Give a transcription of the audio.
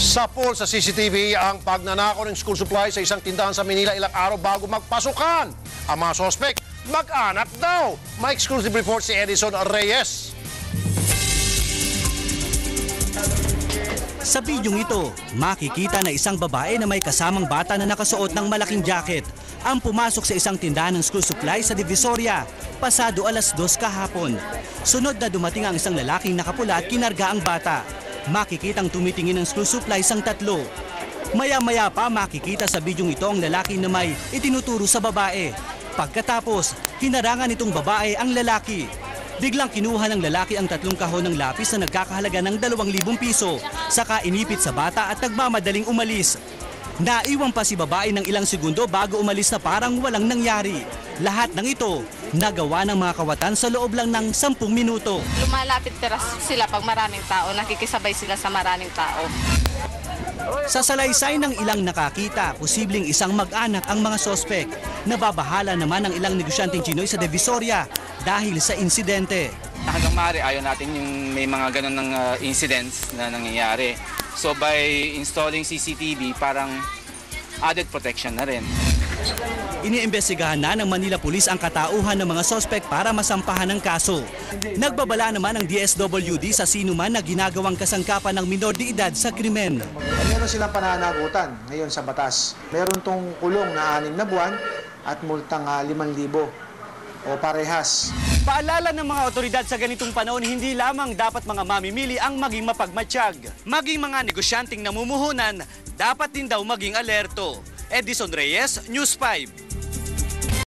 Sa poll sa CCTV ang pagnanakaw ng school supply sa isang tindahan sa Manila ilang araw bago magpasukan. Ang mga sospek, mag-anak daw. May exclusive report si Edison Reyes. Sa bidyong ito, makikita na isang babae na may kasamang bata na nakasuot ng malaking jacket ang pumasok sa isang tindahan ng school supply sa Divisoria pasado alas dos kahapon. Sunod na dumating ang isang lalaking nakapula at kinarga ang bata. Makikitang tumitingin ng school supplies ang tatlo. Maya-maya pa makikita sa bidyong ito ang lalaki na may itinuturo sa babae. Pagkatapos, hinarangan itong babae ang lalaki. Biglang kinuha ng lalaki ang tatlong kahon ng lapis na nagkakahalaga ng 2,000 piso, saka inipit sa bata at nagmamadaling umalis. Naiwan pa si babae ng ilang segundo bago umalis na parang walang nangyari. Lahat ng ito, nagawa ng mga kawatan sa loob lang ng 10 minuto. Lumalapit teras sila pag maraming tao, nakikisabay sila sa maraming tao. Sa salaysay ng ilang nakakita, posibleng isang mag-anak ang mga sospek. Nababahala naman ang ilang negosyanteng Chinoy sa Divisoria dahil sa insidente. Hanggang maaari ayaw natin yung may mga ganun ng uh, incidents na nangyayari. So by installing CCTV, parang added protection na rin. Iniimbestigahan na ng Manila Police ang katauhan ng mga sospek para masampahan ng kaso. Nagbabala naman ang DSWD sa sinuman na ginagawang kasangkapan ng minor de edad sa krimen. Meron silang pananagutan ngayon sa batas. Meron tong kulong na anim na buwan at multang ah, 5,000 o parehas. Paalala ng mga otoridad sa ganitong panahon, hindi lamang dapat mga mamimili ang maging mapagmatsyag. Maging mga negosyanteng namumuhunan, dapat din daw maging alerto. Edison Reyes, News 5.